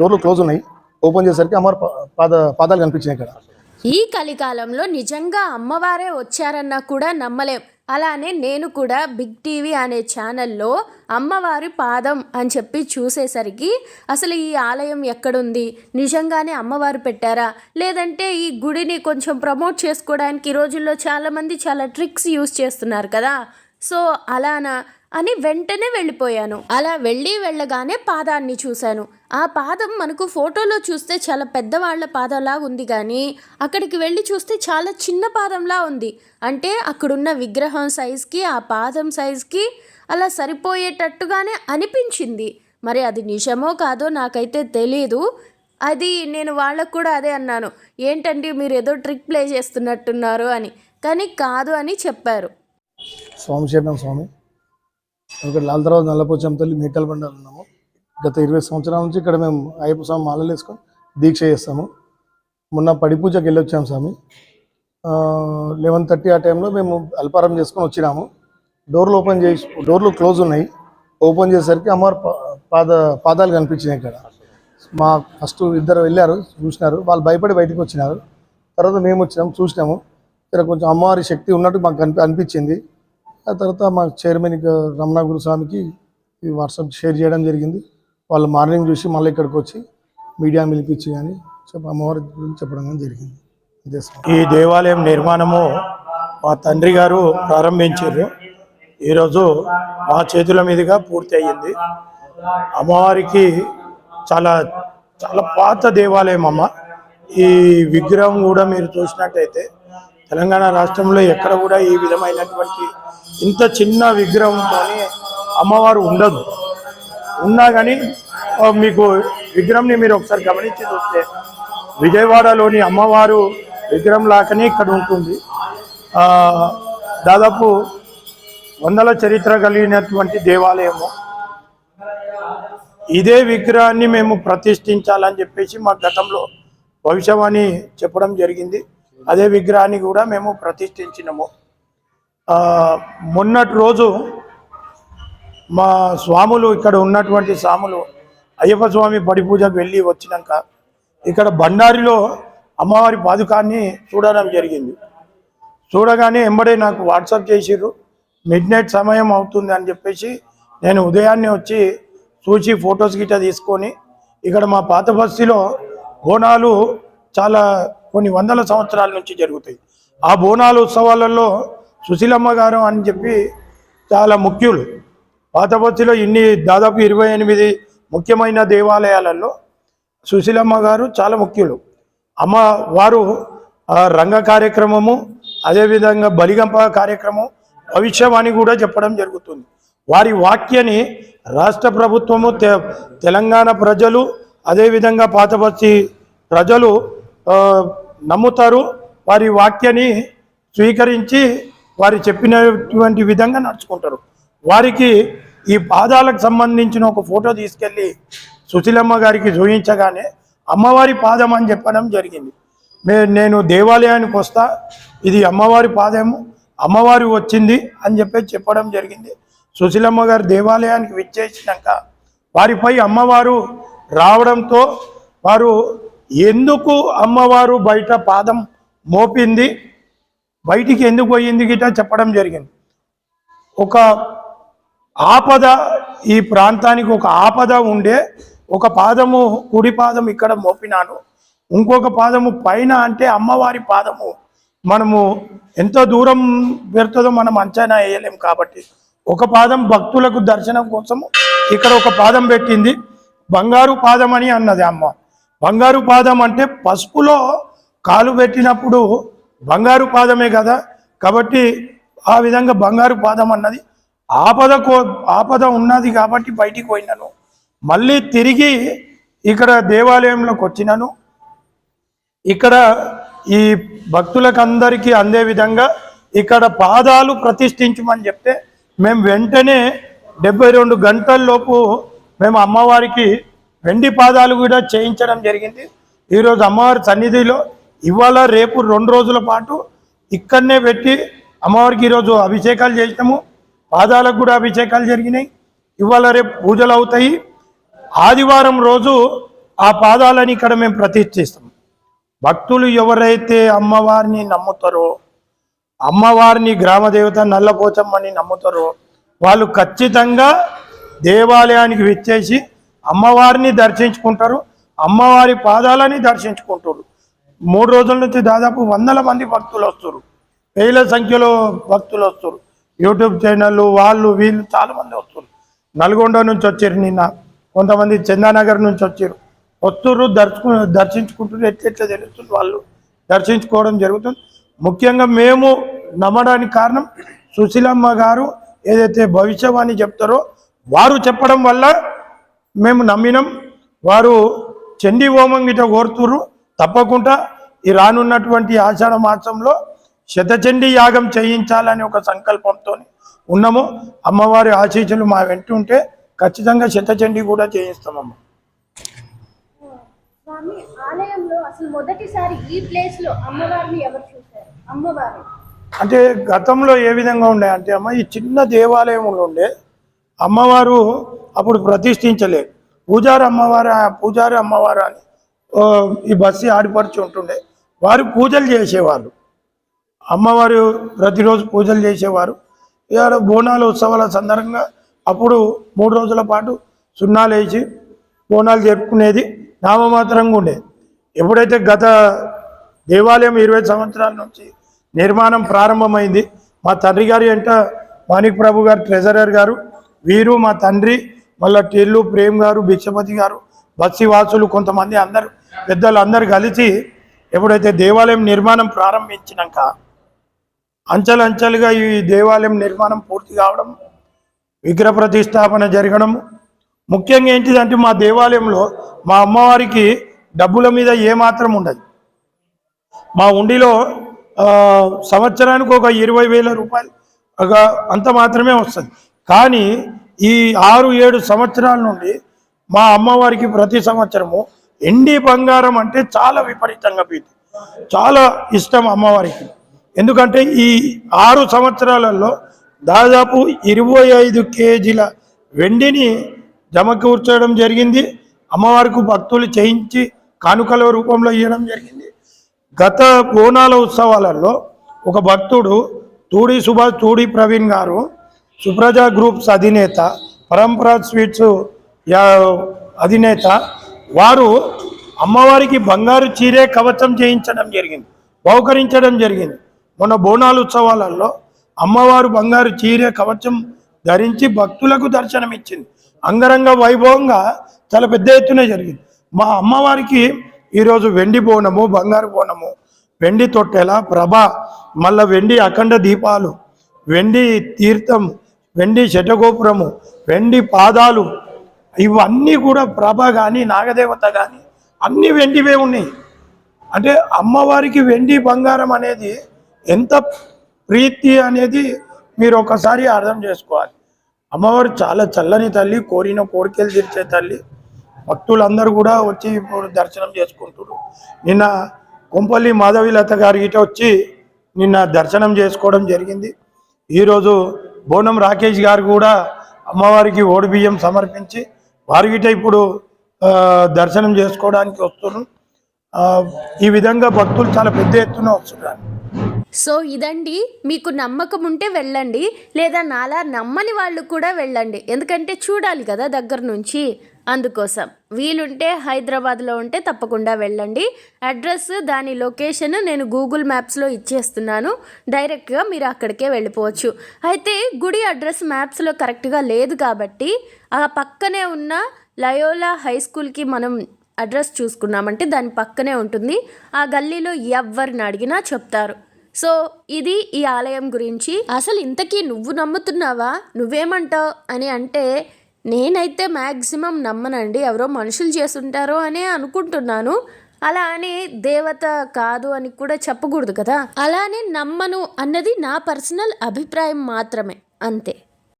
డోర్లు క్లోజ్ ఉన్నాయి. ఓపెన్ చేసరికి అమ్మవారి పాద పాదాలు కనిపించినాయి ఇక్కడ. ఈ కలికాలంలో నిజంగా అమ్మవారే వచ్చారన్నా కూడా నమ్మలేం. అలానే నేను కూడా బిగ్ టీవీ అనే ఛానల్లో అమ్మవారి పాదం అని చెప్పి చూసేసరికి అసలు ఈ ఆలయం ఎక్కడుంది? నిజంగానే అమ్మవారు పెట్టారా? లేదంటే ఈ గుడిని కొంచెం ప్రమోట్ చేసుకోవడానికి ఈ రోజుల్లో చాలామంది చాలా ట్రిక్స్ యూస్ చేస్తున్నారు కదా. సో అలానా? అని వెంటనే వెళ్ళిపోయాను. అలా వెళ్ళి వెళ్ళగానే పాదాన్ని చూశాను. ఆ పాదం మనకు ఫోటోలో చూస్తే చాలా పెద్దవాళ్ళ పాదంలా ఉంది కానీ అక్కడికి వెళ్ళి చూస్తే చాలా చిన్న పాదంలా ఉంది. అంటే అక్కడున్న విగ్రహం సైజ్కి ఆ పాదం సైజ్కి అలా సరిపోయేటట్టుగానే అనిపించింది. మరి అది నిజమో కాదో నాకైతే తెలియదు అది నేను వాళ్ళకు కూడా అదే అన్నాను. ఏంటండి మీరు ఏదో ట్రిక్ ప్లే చేస్తున్నట్టున్నారు అని. కానీ కాదు అని చెప్పారు. స్వామి స్వామి. ఇక్కడ లాల్తరావు నల్లపోచం తల్లి మేకల బండాలు ఉన్నాము. గత ఇరవై సంవత్సరాల నుంచి ఇక్కడ మేము అయ్యప్ప స్వామి మాలలు వేసుకొని దీక్ష చేస్తాము. మొన్న పడి పూజకి వెళ్ళొచ్చాము స్వామి. లెవెన్ థర్టీ ఆ టైంలో మేము అల్పారం చేసుకొని వచ్చినాము. డోర్లు ఓపెన్ చేసి డోర్లు క్లోజ్ ఉన్నాయి. ఓపెన్ చేసేసరికి అమ్మవారి పా- పాద పాదాలు కనిపించినాయి ఇక్కడ. మా ఫస్ట్ ఇద్దరు వెళ్ళారు చూసినారు. వాళ్ళు భయపడి బయటకు వచ్చినారు. తర్వాత మేము వచ్చినాము చూసినాము. ఇక్కడ కొంచెం అమ్మవారి శక్తి ఉన్నట్టు మాకు కనిపి అనిపించింది. ఆ తర్వాత మా చైర్మన్ రమణ గురుస్వామికి ఈ వాట్సాప్ షేర్ చేయడం జరిగింది. వాళ్ళు మార్నింగ్ చూసి మళ్ళీ ఇక్కడికి వచ్చి మీడియా పిలిపించి కానీ చెప్ప అమ్మవారి గురించి చెప్పడం కానీ జరిగింది. ఈ దేవాలయం నిర్మాణము మా తండ్రి గారు ప్రారంభించారు. ఈరోజు మా చేతుల మీదుగా పూర్తి అయ్యింది. అమ్మవారికి చాలా చాలా పాత దేవాలయం అమ్మ. ఈ విగ్రహం కూడా మీరు చూసినట్టయితే తెలంగాణ రాష్ట్రంలో ఎక్కడ కూడా ఈ విధమైనటువంటి ఇంత చిన్న విగ్రహంతో అమ్మవారు ఉండదు. ఉన్నా కానీ మీకు విగ్రహంని మీరు ఒకసారి గమనించి చూస్తే విజయవాడలోని అమ్మవారు విగ్రహం లాగానే ఇక్కడ ఉంటుంది. దాదాపు వందల చరిత్ర కలిగినటువంటి దేవాలయము. ఇదే విగ్రహాన్ని మేము ప్రతిష్ఠించాలని చెప్పేసి మా గతంలో భవిష్యవాణి చెప్పడం జరిగింది. అదే విగ్రహాన్ని కూడా మేము ప్రతిష్ఠించినము. మొన్నటి రోజు మా స్వాములు ఇక్కడ ఉన్నటువంటి స్వాములు అయ్యప్ప స్వామి బడి పూజకు వెళ్ళి వచ్చినాక ఇక్కడ బండారిలో అమ్మవారి పాదుకాన్ని చూడడం జరిగింది. చూడగానే ఎంబడే నాకు వాట్సాప్ చేసిర్రు మిడ్ నైట్ సమయం అవుతుంది అని చెప్పేసి నేను ఉదయాన్నే వచ్చి చూసి ఫొటోస్ గిట్ట తీసుకొని ఇక్కడ మా పాత బస్తీలో బోనాలు చాలా కొన్ని వందల సంవత్సరాల నుంచి జరుగుతాయి. ఆ బోనాల ఉత్సవాలలో సుశీలమ్మ గారు అని చెప్పి చాలా ముఖ్యులు. పాత ఇన్ని దాదాపు ఇరవై ఎనిమిది ముఖ్యమైన దేవాలయాలలో సుశీలమ్మ గారు చాలా ముఖ్యులు. అమ్మ వారు రంగ కార్యక్రమము అదేవిధంగా బలిగంప కార్యక్రమం భవిష్యవాణి కూడా చెప్పడం జరుగుతుంది. వారి వాక్యని రాష్ట్ర ప్రభుత్వము తె- తెలంగాణ ప్రజలు అదేవిధంగా పాతబస్తి ప్రజలు నమ్ముతారు. వారి వాక్యని స్వీకరించి వారి చెప్పినటువంటి విధంగా నడుచుకుంటారు. వారికి ఈ పాదాలకు సంబంధించిన ఒక ఫోటో తీసుకెళ్ళి సుశీలమ్మ గారికి చూపించగానే అమ్మవారి పాదం అని చెప్పడం జరిగింది. నేను దేవాలయానికి వస్తా ఇది అమ్మవారి పాదము అమ్మవారి వచ్చింది అని చెప్పి చెప్పడం జరిగింది. సుశీలమ్మ గారు దేవాలయానికి విచ్చేసినాక వారిపై అమ్మవారు రావడంతో వారు ఎందుకు అమ్మవారు బయట పాదం మోపింది? బయటికి ఎందుకు పోయింది గిట చెప్పడం జరిగింది. ఒక ఆపద ఈ ప్రాంతానికి ఒక ఆపద ఉండే ఒక పాదము కుడి పాదం ఇక్కడ మోపినాను. ఇంకొక పాదము పైన అంటే అమ్మవారి పాదము మనము ఎంత దూరం పెడుతుందో మనం అంచనా వేయలేం కాబట్టి. ఒక పాదం భక్తులకు దర్శనం కోసము ఇక్కడ ఒక పాదం పెట్టింది. బంగారు పాదం అని అన్నది అమ్మ. బంగారు పాదం అంటే పసుపులో కాలు పెట్టినప్పుడు బంగారు పాదమే కదా. కాబట్టి ఆ విధంగా బంగారు పాదం అన్నది ఆపద కో ఆపద ఉన్నది కాబట్టి బయటికి పోయినాను. మళ్ళీ తిరిగి ఇక్కడ దేవాలయంలోకి వచ్చినాను. ఇక్కడ ఈ భక్తులకు అందరికీ అందే విధంగా ఇక్కడ పాదాలు ప్రతిష్ఠించమని చెప్తే మేము వెంటనే డెబ్బై రెండు గంటల్లోపు మేము అమ్మవారికి వెండి పాదాలు కూడా చేయించడం జరిగింది. ఈరోజు అమ్మవారి సన్నిధిలో ఇవాళ రేపు రెండు రోజుల పాటు ఇక్కడనే పెట్టి అమ్మవారికి ఈరోజు అభిషేకాలు చేసినాము. పాదాలకు కూడా అభిషేకాలు జరిగినాయి. ఇవాళ రేపు పూజలు అవుతాయి. ఆదివారం రోజు ఆ పాదాలని ఇక్కడ మేము ప్రతిష్ఠిస్తాం. భక్తులు ఎవరైతే అమ్మవారిని నమ్ముతారో అమ్మవారిని గ్రామదేవత నల్లపోచమ్మని నమ్ముతారో వాళ్ళు ఖచ్చితంగా దేవాలయానికి విచ్చేసి అమ్మవారిని దర్శించుకుంటారు అమ్మవారి పాదాలని దర్శించుకుంటారు. మూడు రోజుల నుంచి దాదాపు వందల మంది భక్తులు వస్తారు. వేల సంఖ్యలో భక్తులు వస్తారు. యూట్యూబ్ ఛానళ్ళు వాళ్ళు వీళ్ళు చాలామంది వస్తారు. నల్గొండ నుంచి వచ్చారు నిన్న. కొంతమంది చందానగర్ నుంచి వచ్చారు. వస్తుర్రు దర్శకు దర్శించుకుంటున్నారు ఎట్లెట్లా తెలుస్తుంది వాళ్ళు దర్శించుకోవడం జరుగుతుంది. ముఖ్యంగా మేము నమ్మడానికి కారణం సుశీలమ్మ గారు ఏదైతే భవిష్యవాణి చెప్తారో వారు చెప్పడం వల్ల మేము నమ్మినాం. వారు చండీ హోమం గిట కోరుతురు తప్పకుండా ఈ రానున్నటువంటి ఆషాఢ మాసంలో శతచండీ యాగం చేయించాలని ఒక సంకల్పంతో ఉన్నాము. అమ్మవారి ఆశీస్సులు మా వెంట ఉంటే ఖచ్చితంగా శతచండీ కూడా చేయిస్తామమ్మ. స్వామి ఆలయంలో అసలు మొదటిసారి ఈ ప్లేస్లో అమ్మవారిని ఎవరు చూశారు? అమ్మవారు. అంటే గతంలో ఏ విధంగా ఉండే? అంటే అమ్మ ఈ చిన్న దేవాలయంలో ఉండే అమ్మవారు అప్పుడు ప్రతిష్ఠించలే. పూజారి అమ్మవారు పూజారి అమ్మవారు అని ఈ బస్సు ఆడిపరిచి ఉంటుండే. వారు పూజలు చేసేవారు. అమ్మవారు ప్రతిరోజు పూజలు చేసేవారు. ఇవాళ బోనాల ఉత్సవాల సందర్భంగా అప్పుడు మూడు రోజుల పాటు సున్నాలు వేసి బోనాలు జరుపుకునేది నామమాత్రంగా ఉండేది ఎప్పుడైతే గత దేవాలయం ఇరవై సంవత్సరాల నుంచి నిర్మాణం ప్రారంభమైంది మా తండ్రి గారి వెంట మాణిక్ ప్రభు గారు ట్రెజరర్ గారు వీరు మా తండ్రి మళ్ళా టిల్లు ప్రేమ్ గారు భిక్షపతి గారు బస్సి వాసులు కొంతమంది అందరు పెద్దలు అందరు కలిసి ఎప్పుడైతే దేవాలయం నిర్మాణం ప్రారంభించినాక అంచెలంచెలుగా ఈ దేవాలయం నిర్మాణం పూర్తి కావడం విగ్రహ ప్రతిష్టాపన జరగడం ముఖ్యంగా ఏంటిదంటే మా దేవాలయంలో మా అమ్మవారికి డబ్బుల మీద ఏమాత్రం ఉండదు. మా ఉండిలో సంవత్సరానికి ఒక ఇరవై వేల రూపాయలు ఒక అంత మాత్రమే వస్తుంది. కానీ ఈ ఆరు ఏడు సంవత్సరాల నుండి మా అమ్మవారికి ప్రతి సంవత్సరము ఎండి బంగారం అంటే చాలా విపరీతంగా ప్రీతి చాలా ఇష్టం అమ్మవారికి. ఎందుకంటే ఈ ఆరు సంవత్సరాలలో దాదాపు ఇరవై ఐదు కేజీల వెండిని జమకూర్చడం జరిగింది. అమ్మవారికి భక్తులు చేయించి కానుకల రూపంలో ఇవ్వడం జరిగింది. గత బోనాల ఉత్సవాలలో ఒక భక్తుడు తూడి సుభాష్ తూడి ప్రవీణ్ గారు సుప్రజ గ్రూప్స్ అధినేత పరంపరా స్వీట్స్ యా- అధినేత వారు అమ్మవారికి బంగారు చీరే కవచం చేయించడం జరిగింది బహుకరించడం జరిగింది. మొన్న బోనాలు ఉత్సవాలలో అమ్మవారు బంగారు చీరే కవచం ధరించి భక్తులకు దర్శనమిచ్చింది. అంగరంగ వైభవంగా చాలా పెద్ద ఎత్తున జరిగింది. మా అమ్మవారికి ఈరోజు వెండి బోనము బంగారు బోనము వెండి తొట్టెల ప్రభ మళ్ళా వెండి అఖండ దీపాలు వెండి తీర్థం వెండి శటగోపురము వెండి పాదాలు ఇవన్నీ కూడా ప్రభ కానీ నాగదేవత కానీ అన్ని వెండివే ఉన్నాయి. అంటే అమ్మవారికి వెండి బంగారం అనేది ఎంత ప్రీతి అనేది మీరు ఒకసారి అర్థం చేసుకోవాలి. అమ్మవారు చాలా చల్లని తల్లి కోరిన కోరికలు తీర్చే తల్లి. భక్తులందరూ కూడా వచ్చి ఇప్పుడు దర్శనం చేసుకుంటారు నిన్న కొంపల్లి మాధవీలత గారి ఇట వచ్చి నిన్న దర్శనం చేసుకోవడం జరిగింది. ఈరోజు బోనం రాకేష్ గారు కూడా అమ్మవారికి ఓడి బియ్యం సమర్పించి వారి గిట ఇప్పుడు దర్శనం చేసుకోవడానికి వస్తున్నారు. ఈ విధంగా భక్తులు చాలా పెద్ద ఎత్తున వస్తున్నారు. సో ఇదండి మీకు నమ్మకం ఉంటే వెళ్ళండి లేదా నాలా నమ్మని వాళ్ళు కూడా వెళ్ళండి. ఎందుకంటే చూడాలి కదా దగ్గర నుంచి. అందుకోసం. వీలుంటే హైదరాబాద్లో ఉంటే తప్పకుండా వెళ్ళండి. అడ్రస్ దాని లొకేషన్ నేను గూగుల్ మ్యాప్స్లో ఇచ్చేస్తున్నాను. డైరెక్ట్గా మీరు అక్కడికే వెళ్ళిపోవచ్చు. అయితే గుడి అడ్రస్ మ్యాప్స్లో కరెక్ట్గా లేదు కాబట్టి ఆ పక్కనే ఉన్న లయోలా హై స్కూల్కి మనం అడ్రస్ చూసుకున్నామంటే దాని పక్కనే ఉంటుంది. ఆ గల్లీలో ఎవరిని అడిగినా చెప్తారు. సో ఇది ఈ ఆలయం గురించి. అసలు ఇంతకీ నువ్వు నమ్ముతున్నావా? నువ్వేమంటావు? అని అంటే నేనైతే మ్యాక్సిమం నమ్మనండి. ఎవరో మనుషులు చేస్తుంటారో అనే అనుకుంటున్నాను. అలా అని దేవత కాదు అని కూడా చెప్పకూడదు కదా. అలానే నమ్మను అన్నది నా పర్సనల్ అభిప్రాయం మాత్రమే. అంతే.